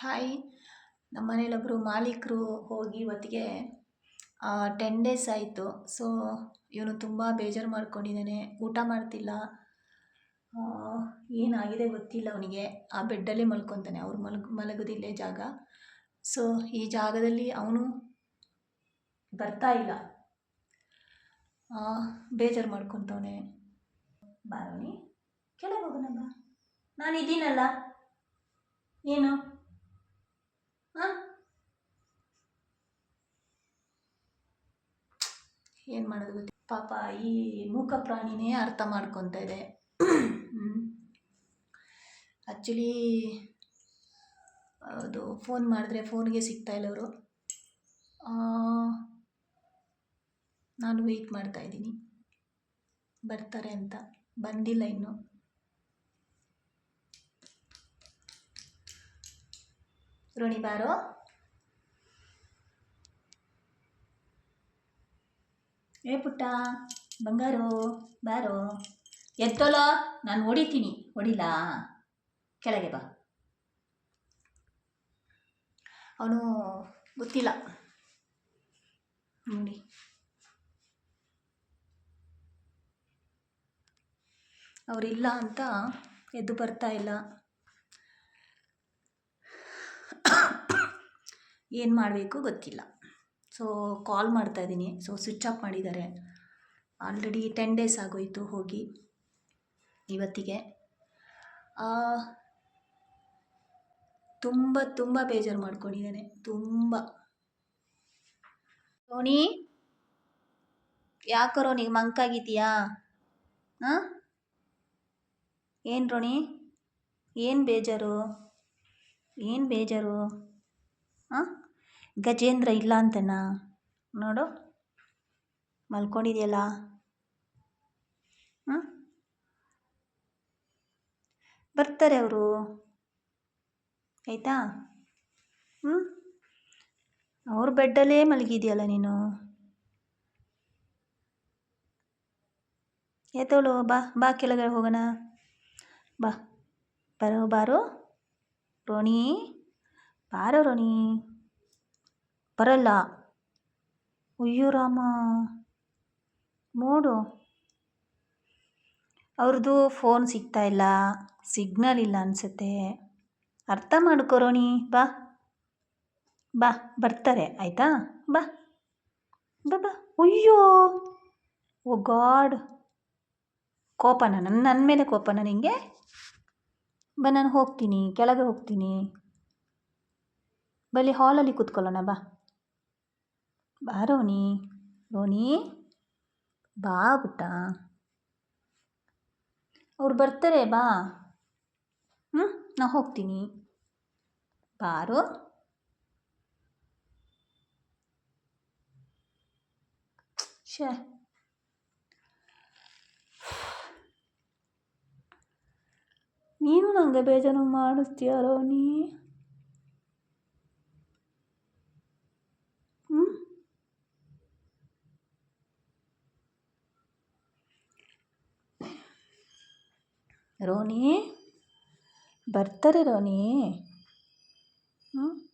Hi ನಮ್ಮ ಮನೇಲೊಬ್ಬರು ಮಾಲೀಕರು ಹೋಗಿ ಇವತ್ತಿಗೆ ಟೆನ್ ಡೇಸ್ ಆಯಿತು. ಸೊ ಇವನು ತುಂಬ ಬೇಜಾರು ಮಾಡ್ಕೊಂಡಿದ್ದಾನೆ. ಊಟ ಮಾಡ್ತಿಲ್ಲ. ಏನಾಗಿದೆ ಗೊತ್ತಿಲ್ಲ ಅವನಿಗೆ. ಆ ಬೆಡ್ಡಲ್ಲೇ ಮಲ್ಕೊತಾನೆ. ಅವ್ರು ಮಲಗ್, ಮಲಗೋದಿಲ್ಲೇ ಜಾಗ. ಸೊ ಈ ಜಾಗದಲ್ಲಿ ಅವನು ಬರ್ತಾ ಇಲ್ಲ. ಬೇಜಾರು ಮಾಡ್ಕೊತವನೆ. ಬಾರವನಿ ಕೆಳಗೆ ಹೋಗೋಣ ಬಾ. ನಾನು ಇದ್ದೀನಲ್ಲ ಏನು ಹಾಂ ಏನು ಮಾಡೋದು ಗೊತ್ತಿ? ಪಾಪ ಈ ಮೂಕ ಪ್ರಾಣಿನೇ ಅರ್ಥ ಮಾಡ್ಕೊತ ಇದೆ. ಆ್ಯಕ್ಚುಲಿ ಅದು ಫೋನ್ ಮಾಡಿದ್ರೆ ಫೋನ್ಗೆ ಸಿಗ್ತಾಯಿಲ್ಲ ಅವರು. ನಾನು ವೆಯ್ಟ್ ಮಾಡ್ತಾಯಿದ್ದೀನಿ ಬರ್ತಾರೆ ಅಂತ. ಬಂದಿಲ್ಲ ಇನ್ನು. ರೋಣಿ ಬಾರೋ? ಏ ಪುಟ್ಟ, ಬಂಗಾರು, ಬಾರೋ. ಎತ್ತೋಲೋ ನಾನು ಹೊಡಿತೀನಿ. ಹೊಡಿಲಾ? ಕೆಳಗೆ ಬಾ. ಅವನು ಗೊತ್ತಿಲ್ಲ. ನೋಡಿ. ಅವರಿಲ್ಲ ಅಂತ ಎದ್ದು ಬರ್ತಾ ಇಲ್ಲ. ಏನು ಮಾಡಬೇಕು ಗೊತ್ತಿಲ್ಲ. ಸೊ ಕಾಲ್ ಮಾಡ್ತಾ ಇದ್ದೀನಿ. ಸೊ ಸ್ವಿಚ್ ಆಫ್ ಮಾಡಿದ್ದಾರೆ. ಆಲ್ರೆಡಿ ಟೆನ್ ಡೇಸ್ ಆಗೋಯಿತು ಹೋಗಿ ಇವತ್ತಿಗೆ. ತುಂಬ ತುಂಬ ಬೇಜಾರು ಮಾಡ್ಕೊಂಡಿದ್ದಾನೆ. ತುಂಬ. ರೋಣಿ ಯಾಕೋ ರೋಣಿ ಮಂಕಾಗಿದೆಯಾ ಹಾಂ ಏನು ರೋಣಿ? ಏನು ಬೇಜಾರು? ಏನು ಬೇಜಾರು? ಹಾಂ ಗಜೇಂದ್ರ ಇಲ್ಲ ಅಂತನಾ? ನೋಡು. ಮಲ್ಕೊಂಡಿದೆಯಲ್ಲ? ಹ್ಞೂ ಬರ್ತಾರೆ ಅವರು. ಆಯಿತಾ? ಹ್ಞೂ ಅವ್ರ ಬೆಡ್ಡಲ್ಲೇ ಮಲಗಿದೆಯಲ್ಲ ನೀನು? ಎತ್ತೋಳು ಬಾ ಬಾ ಕೆಳಗಡೆ ಹೋಗೋಣ. ಬಾ. ಬರೋ, ಬಾರೋ. ರೋಣಿ. ಬಾರೋ, ರೋಣಿ. ಬರಲ್ಲ. ಅಯ್ಯೋ ರಾಮ. ನೋಡು. ಅವ್ರದ್ದು ಫೋನ್ ಸಿಗ್ತಾ ಇಲ್ಲ. ಸಿಗ್ನಲ್ ಇಲ್ಲ ಅನಿಸುತ್ತೆ. ಅರ್ಥ ಮಾಡ್ಕೊರೋಣಿ ಬಾ. ಬಾ, ಬರ್ತಾರೆ. ಆಯಿತಾ? ಬಾ. ಬಾ ಬಾ. ಅಯ್ಯೋ. Oh god. ಕೋಪನ? ನನ್ನ ನನ್ನ ಮೇಲೆ ಕೋಪನ ನಿಂಗೆ? ಬಾ, ನಾನು ಹೋಗ್ತೀನಿ. ಕೆಳಗೆ ಹೋಗ್ತೀನಿ. ಬಲ್ಲಿ ಹಾಲಲ್ಲಿ ಕೂತ್ಕೊಳ್ಳೋಣ. ಬಾ. ಬಾ ರೋಣಿ ರೋಣಿ ಬಾ ಪುಟ್ಟ. ಅವ್ರು ಬರ್ತಾರೆ, ಬಾ. ಹ್ಞೂ ನಾ ಹೋಗ್ತೀನಿ. ಬಾರೋ ಶೇ ನೀನು ನನಗೆ ಬೇಜಾರು ಮಾಡಿಸ್ತೀಯ ರೋಣಿ ಹ್ಞೂ ರೋಣಿ ಬರ್ತಾರೆ ರೋನಿ? ಹ್ಞೂ